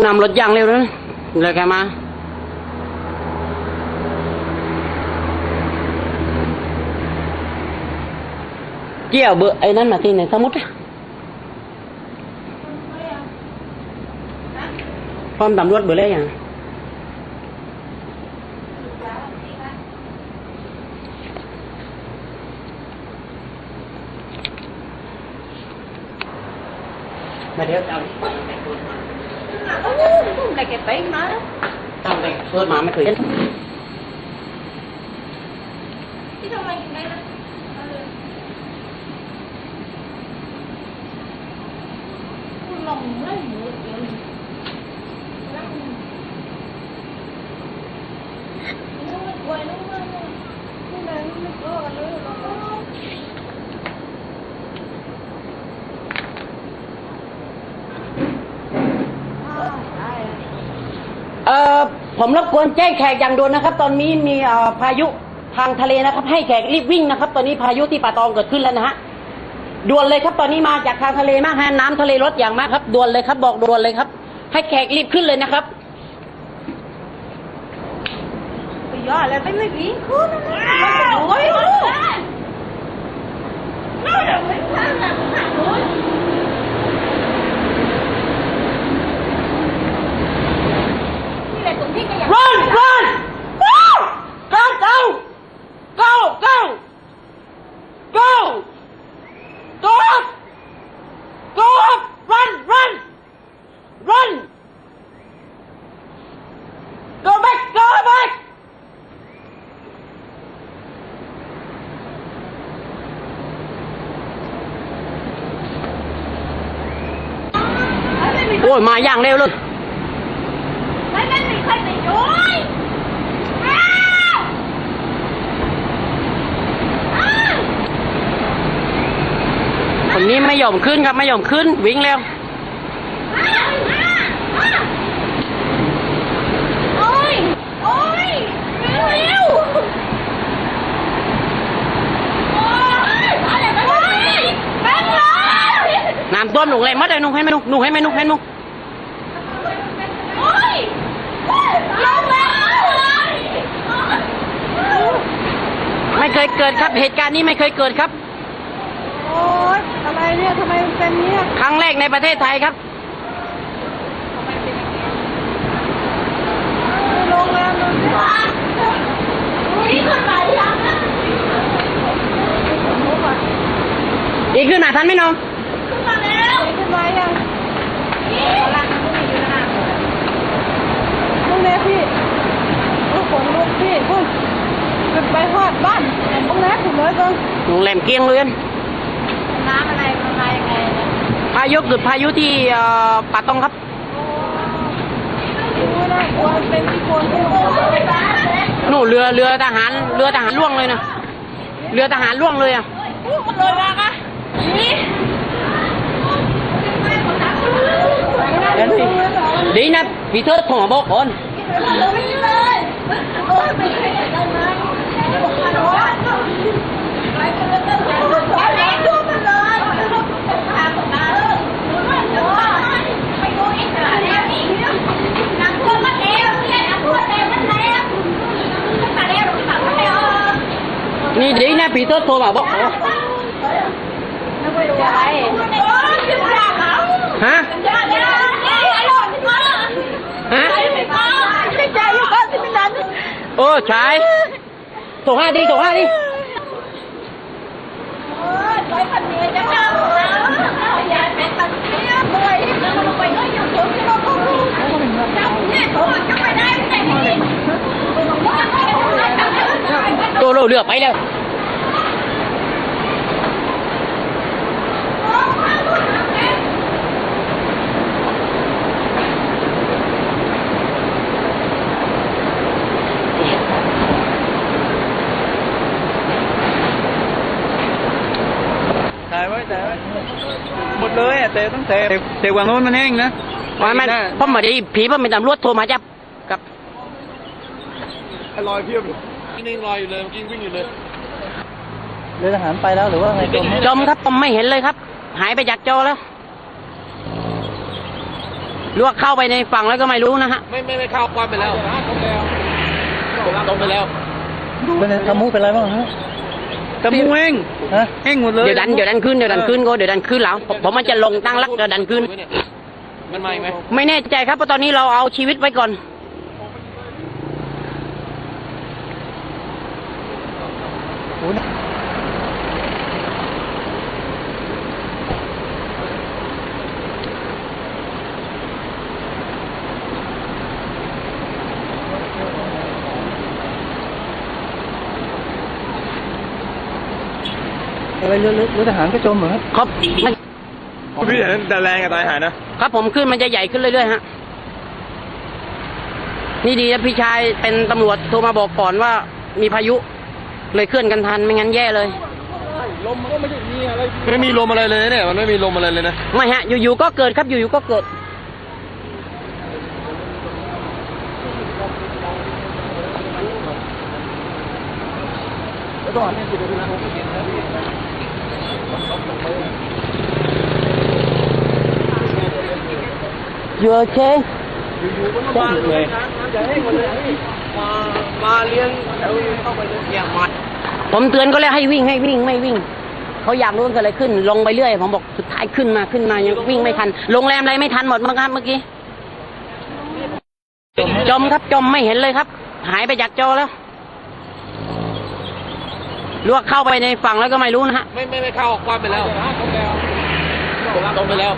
นำรถยางเร็วนะเลยแกมาเกี่ยวเบอร์ไอ้นั่นมาที่ไหนสมุดอะพร้อมตำรวจเบอร์เลยยังมาเดี๋ยวเอา Lại cái tay mà ทำไปเปิดมาไม่เคยเห็น ผมรบกวนแจ้งแขกอย่างด่วนนะครับ ตอนนี้มีเอ่อพายุทางทะเลนะครับ ให้แขกรีบวิ่งนะครับ ตอนนี้พายุที่ป่าตองเกิดขึ้นแล้วนะฮะด่วนเลยครับ ตอนนี้มาจากทางทะเลมากฮะน้ำทะเลลดอย่างมากครับด่วนเลยครับ บอกด่วนเลยครับ ให้แขกรีบขึ้นเลยนะครับ Bây giờ lại phải mới biến khứa nó nó đuổi nó nó อ้ยมาอย่างเร็วเลย Mấy cái này phải bị đuổi À! À! คนนี้ไม่ยอมขึ้นครับไม่ยอมขึ้นวิ่งเร็ว Ôi! Ôi! Kéo leo! Ôi! Phải là bắn lên! Bắn lên! น้ำท่วมหนูเลยมัดเลยหนูให้ไหมหนูหนูให้ไหมหนูให้หนู ไม่เคยเกิดครับ เหตุการณ์นี้ไม่เคยเกิดครับ โอ๊ยอะไรเนี่ยทำไมมันเป็นเนี่ยครั้งแรกในประเทศไทยครับ โรงแรมมันนี่ขึ้นมายังนะอีกขึ้นหนาทันไหมน้อง ขึ้นมาแล้วขึ้นมายังนี่กำลังอยู่นะลุงเล็กพี่โอ้ขนลุกพี่พุ่นขึ้น ไปทอดบ้านลุงเล็กถึงเลยก่อนโรงแรมเกียงเรือนน้ำอะไรมันมายังไงเนี่ยพายุเกิดพายุที่เอ่อป่าตองครับโอ้ยน่ากลัวเป็นที่คนที่โอ้ยบ้าเลยนู่นเรือเรือทหารเรือทหารล่วงเลยนะเรือทหารล่วงเลยอะอู้มันเลยมากอะนี่เดี๋ยวสิดีนะพี่เทิดโทรมาบอกก่อน ไม่เลยโอ้ยไม่ใช่ได้ไหมไปเลยดูมันเลยพาผมมาเลยไปดูอีกหน่อยแล้วอีกน้ำท่วมมาแล้วเนี่ยน้ำท่วมแล้วมันแล้วมาแล้วมาแล้วนี่ดีนะพี่เทิดโทรมาบอกก่อนไม่ไปดูอะไรโอ้ยขึ้นมาเขาฮะอย่าอย่าอย่าอย่าหล่นมาฮะไม่ไปไม่ใจอยู่บ้านที่ไม่นั้นโอ้ชายโทรห้าดีโทรห้าดีโอ้ยไปพันเดียจะเอาอย่าเป็นตันเสียเลยแล้วมันไปก็อยู่ถึงที่เราต้องจับเนี่ยตัวจะไปได้ไม่ใช่ไหม ตัวเราเรือไปแล้ว ถ่ายไว้ถ่ายไว้หมดเลยอะแต่ต้องแต่แต่วางโน้นมันแห้งนะว่ามันพ่อมาดีผีพ่อเป็นตำรวจโทรมาจับกับลอยเพียบเลยนี่ลอยอยู่เลยเมื่อกี้วิ่งอยู่เลยเรือทหารไปแล้วหรือว่าไงจมไหมจมครับผมไม่เห็นเลยครับ หายไปจากจอแล้วหรือว่าเข้าไปในฝั่งแล้วก็ไม่รู้นะฮะไม่ไม่ไม่เข้าควันไปแล้วตรงไปแล้วเป็นไงทำมูเป็นไรบ้างฮะ ตะมูแห้งฮะแห้งหมดเลยเดี๋ยวดันเดี๋ยวดันขึ้นเดี๋ยวดันขึ้นก็เดี๋ยวดันขึ้นแล้วผมผมมันจะลงตั้งรักเดี๋ยวดันขึ้น มันไหมไหมไม่แน่ใจครับเพราะตอนนี้เราเอาชีวิตไว้ก่อน อะไรเรือเรือเรือทหารก็จมเหรอครับครับไม่พี่เห็นแต่แรงกับตายหายนะครับผมขึ้นมันจะใหญ่ขึ้นเรื่อยๆฮะนี่ดีนะพี่ชายเป็นตำรวจโทรมาบอกก่อนว่ามีพายุเลยเคลื่อนกันทันไม่งั้นแย่เลย ลมมันก็ไม่ได้มีอะไรไม่มีลมอะไรเลยเนี่ยมันไม่มีลมอะไรเลยนะไม่ฮะ อยู่ๆก็เกิดครับอยู่ๆก็เกิด You okay? มาเลยจะให้หมดเลยมามาเลี้ยงแถวเข้าไปเลยอย่างมาผมเตือนก็แล้วให้วิ่งให้วิ่งไม่วิ่งเขาอยากรู้ว่าเกิดอะไรขึ้น ลงไปเรื่อย ผมบอกสุดท้ายขึ้นมาขึ้นมายังวิ่งไม่ทัน โรงแรมอะไรไม่ทันหมดมั้งครับเมื่อกี้ จมครับจมไม่เห็นเลยครับ หายไปจากจอแล้ว หรือว่าเข้าไปในฝั่งแล้วก็ไม่รู้นะฮะ ไม่ไม่ไม่เข้าควันไปแล้วตรงไปแล้ว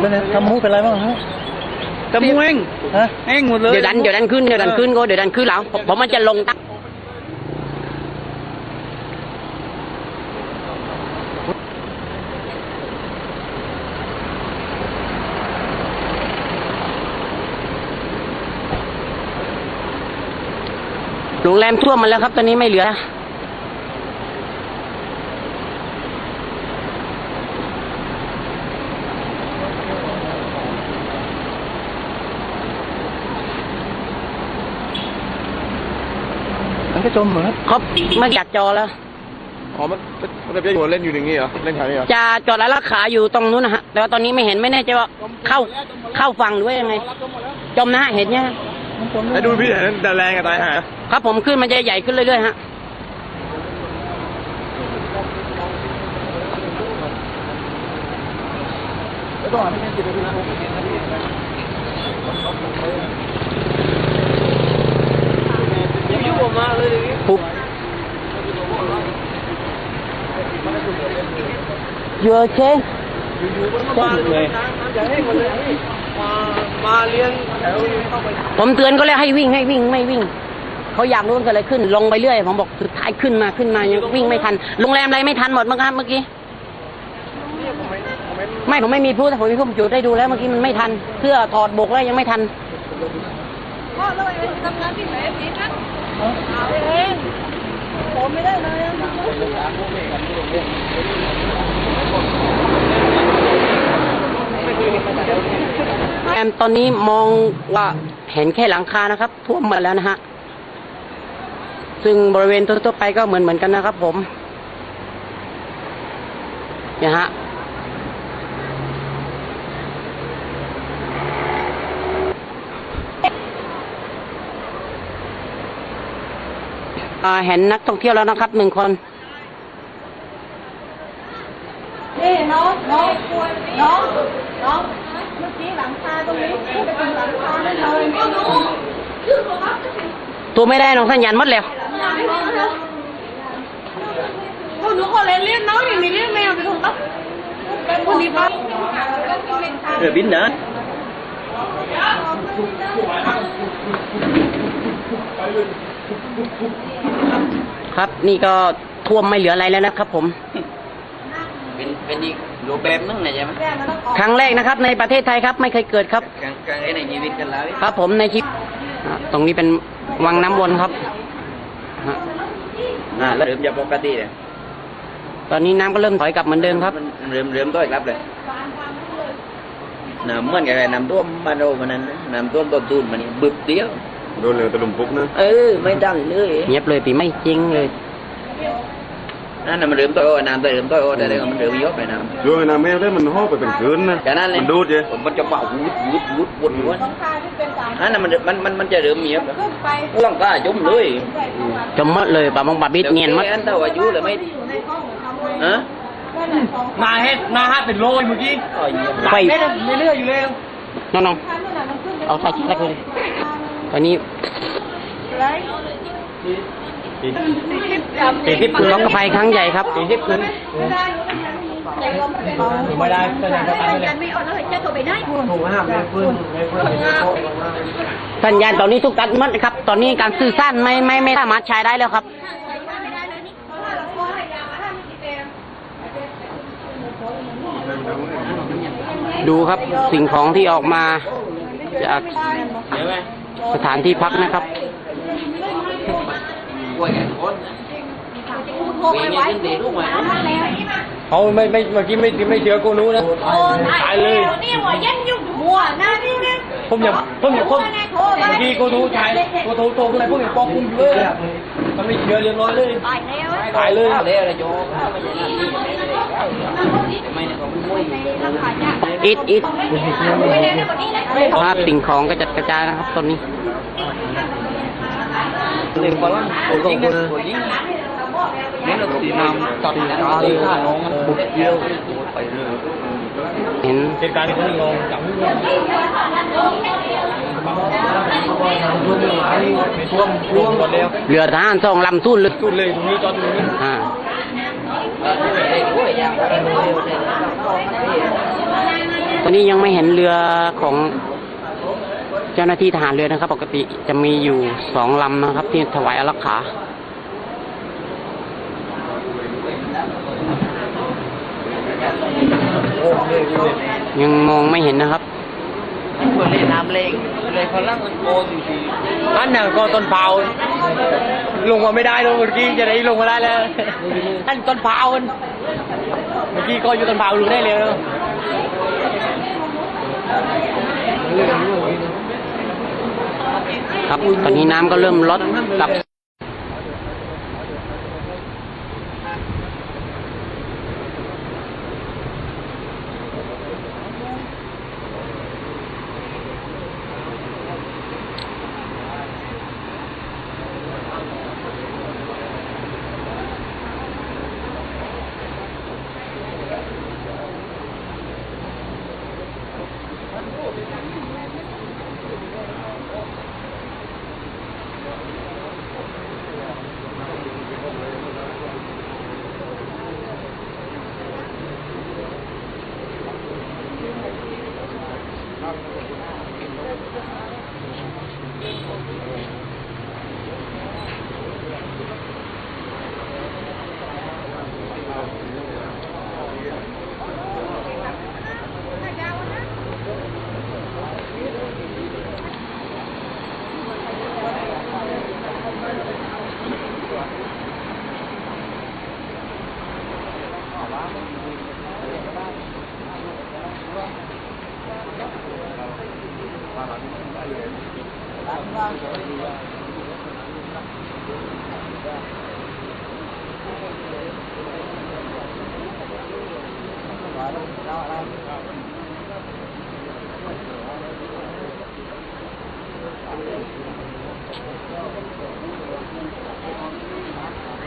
เป็นไงทำมูเป็นไรบ้างฮะตะมูแห้งฮะแห้งหมดเลยเดี๋ยวดันเดี๋ยวดันขึ้นเดี๋ยวดันขึ้นก็เดี๋ยวดันขึ้นแล้วผมผมมันจะลงตั้งโรงแรมท่วมมาแล้วครับ ตอนนี้ไม่เหลือ มันก็จมเหรอครับครับไม่อยากจอแล้วอ๋อมันมันจะอยู่เล่นอยู่อย่างนี้เหรอเล่นแถวนี้เหรอจะจอดแล้วราขาอยู่ตรงนู้นนะฮะแต่ว่าตอนนี้ไม่เห็นไม่แน่ใจว่าเข้าเข้าฝั่งหรือว่ายังไง จมนะฮะเห็นเนี่ยงมันจมให้ดูพี่เห็นแต่แรงกับตายหายครับผมขึ้นมันจะใหญ่ขึ้นเรื่อยๆฮะยุ่งมากเลยปุ๊บ You okay? มาเล ยจะให้หมดเลยมามาเลี้ยงแถวเข้าไปผมเตือนก็แล้วให้วิ่งให้วิ่งไม่วิ่ง เขาอยากรู้ว่าเกิดอะไรขึ้น ลงไปเรื่อย ผมบอกสุดท้ายขึ้นมาขึ้นมายังวิ่งไม่ทัน โรงแรมอะไรไม่ทันหมดมั้งครับเมื่อกี้ ไม่ผมไม่มีพูดแต่ผมมีพูดจุดได้ดูแล้วเมื่อกี้มันไม่ทัน เสื้อถอดบกแล้วยังไม่ทัน พ่อแล้วไปทำงานที่ไหนพี่นะเอาเอง ผมไม่ได้เลยแอมตอนนี้มองว่าเห็นแค่หลังคานะครับ ท่วมหมดแล้วนะฮะ ซึ่งบริเวณทั่วๆไปก็เหมือนเหมือนกันนะครับผมเนี่ยฮะ เห็นนักท่องเที่ยวแล้วนะครับหนึ่งคนนี่น้องน้องน้องน้องเมื่อกี้หลังคาตรงนี้พูดไปถึงหลังคาได้เลยไม่รู้ชื่อของเขาจะเป็นตัวไม่ได้น้องสัญญาณหมดแล้วหนูขอเรียนน้องอย่างนี้เรียนแมวไปถูกปะคนนี้ปะเรือบินนะ ครับนี่ก็ท่วมไม่เหลืออะไรแล้วนะครับ ผม เป็นเป็นอีกรูปแบบนึงนะใช่ไหมครั้งแรกนะครับ ในประเทศไทยครับ ไม่เคยเกิดครับครั้งครั้งแรกในชีวิตกันแล้วครับ ผมในชีวิตอ่าตรงนี้เป็นวังน้ำวนครับฮะอ่าแล้วเริ่มจะปกติเลยตอนนี้น้ำก็เริ่มถอยกลับเหมือนเดิมครับมันเริ่มเริ่มต้อยครับเลยน้ำเหมือนกับไอ้น้ำท่วมบ้านเรามันนั้นนะน้ำท่วมต้นตูนมันนี่บึบเดียว โดนเรือตะลุมพุกนะเออ ไม่ดันเลยเงียบเลยปีไม่จริงเลยนั่นน่ะมันเริ่มต้อยโอ้น้ำต้อยเริ่มต้อยโอ้แต่เดี๋ยวมันเริ่มยกไปน้ำโยนน้ำแมวได้มันห่อไปเป็นคืนนะจากนั้นเลยมันดูดเจมันจะเป่าวุดวุดวุดวุดวุดอันนั้นมันมันมันมันจะเริ่มเมียบต้องกล้าจุ่มเลยจมหมดเลยปลามงปลาบิดเงียนหมดอันเท่าอายุเลยไม่ฮะมาเฮ็ดมาฮะเป็นโรยเมื่อกี้อ๋อเยี่ยมไฟเฮ็ดเรื่อยๆอยู่เลยน้องๆเอาใส่ชิ้นเล็กเลย ตอนนี้สี่สิบร้องกระไฟครั้งใหญ่ครับสี่สิบคืนไม่ได้แสดงก็ตามไปเลยไม่อดเลยจะโทรไปได้ถูกห้ามเลยฟื้นเลยฟื้นเลยโต๊ะลงมาสัญญาณตอนนี้ทุกตัดหมดครับ ตอนนี้การสื่อสารไม่ไม่ไม่สามารถใช้ได้แล้วครับดูครับสิ่งของที่ออกมาจากเดี๋ยวไหม สถานที่พักนะครับกลัวอย่างคนวีนี่ขึ้นดีลูกไหมเขาไม่ไม่เมื่อกี้ไม่ไม่เจอกูรู้นะตายเลยนี่หัวยันยุ่งหัวหน้านี่นะผมอย่างผมอย่างผมเมื่อกี้กูทูชายกูทูโตขึ้นไปพวกอย่างปอกคุ้มเลยอะมันไม่เชื่อเรียบร้อยเลยตายแล้วตายเลยเอาเลยอะไรโยมไม่ใช่หน้าที่ไม่ได้ไม่เนี่ยเขาไม่มุ้ยอิดอิดภาพสิ่งของกระจัดกระจายนะครับตอนนี้หนึ่งคนตัวจริงนะตัวจริงนี่เราตีน้ำตัดตีข้าน้องบุกเดียวไปเลยเห็นเหตุการณ์ที่เขาลงจากท่วมท่วมท่วมหมดแล้วเรือทหารสองลำทุ่นลึกสุดเลยตรงนี้จอดตรงนี้อ่าโอ้ยยัง ตอนนี้ยังไม่เห็นเรือของเจ้าหน้าที่ทหารเรือนะครับ ปกติจะมีอยู่สองลำนะครับ ที่ถวายอารักขายังมองไม่เห็นนะครับ คนเล่นน้ำเล็งเลยพลังมันโกงจริงอันน่ะก็ต้นเผาลงมาไม่ได้เลยเมื่อกี้จะได้ลงมาได้แล้วท่านต้นเผามันเมื่อกี้ก็อยู่ต้นเผาลงได้เลยเนอะครับ ตอนนี้น้ำก็เริ่มลดก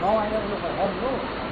ลับๆ